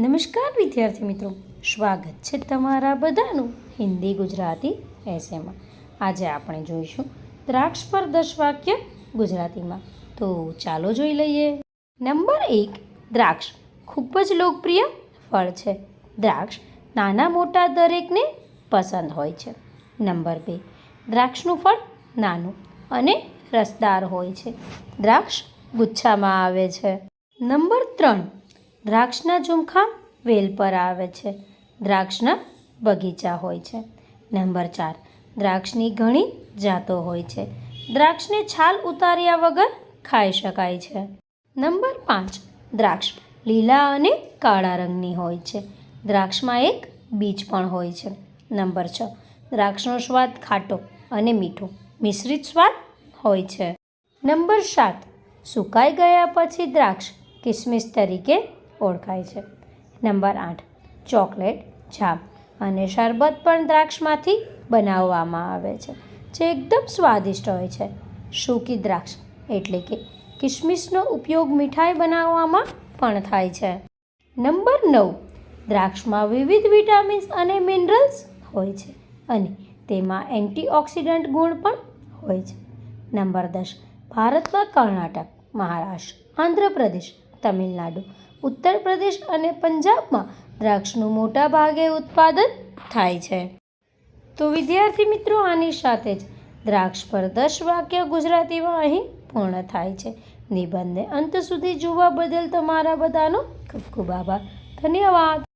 નમસ્કાર વિદ્યાર્થી મિત્રો. સ્વાગત છે તમારા બધાનું હિન્દી ગુજરાતી એસેમાં આજે આપણે જોઈશું દ્રાક્ષ પર દસ વાક્ય ગુજરાતીમાં. તો ચાલો જોઈ લઈએ. નંબર એક, દ્રાક્ષ ખૂબ જ લોકપ્રિય ફળ છે. દ્રાક્ષ નાના મોટા દરેકને પસંદ હોય છે. નંબર બે, દ્રાક્ષનું ફળ નાનું અને રસદાર હોય છે. દ્રાક્ષ ગુચ્છામાં આવે છે. નંબર ત્રણ દ્રાક્ષના ઝુમખા વેલ પર આવે છે. દ્રાક્ષના બગીચા હોય છે. નંબર ચાર, દ્રાક્ષની ઘણી જાતો હોય છે. દ્રાક્ષને છાલ ઉતાર્યા વગર ખાઈ શકાય છે. નંબર પાંચ, દ્રાક્ષ લીલા અને કાળા રંગની હોય છે. દ્રાક્ષમાં એક બીજ પણ હોય છે. નંબર છ, દ્રાક્ષનો સ્વાદ ખાટો અને મીઠો મિશ્રિત સ્વાદ હોય છે. નંબર સાત, સુકાઈ ગયા પછી દ્રાક્ષ કિસમિસ તરીકે ઓળખાય છે. નંબર આઠ, ચોકલેટ છાપ અને શરબત પણ દ્રાક્ષમાંથી બનાવવામાં આવે છે, જે એકદમ સ્વાદિષ્ટ હોય છે. સૂકી દ્રાક્ષ એટલે કે કિસમિસનો ઉપયોગ મીઠાઈ બનાવવામાં પણ થાય છે. નંબર નવ, દ્રાક્ષમાં વિવિધ વિટામિન્સ અને મિનરલ્સ હોય છે અને તેમાં એન્ટીઓક્સિડન્ટ ગુણ પણ હોય છે. નંબર દસ, ભારતમાં કર્ણાટક, મહારાષ્ટ્ર, આંધ્રપ્રદેશ તમિલનાડુ, ઉત્તર પ્રદેશ અને પંજાબમાં દ્રાક્ષનું મોટા ભાગે ઉત્પાદન થાય છે. તો વિદ્યાર્થી મિત્રો, આની સાથે જ દ્રાક્ષ પર દસ વાક્ય ગુજરાતીમાં અહીં પૂર્ણ થાય છે. નિબંધને અંત સુધી જોવા બદલ તમારા બધાનો ખૂબ ખૂબ આભાર. ધન્યવાદ.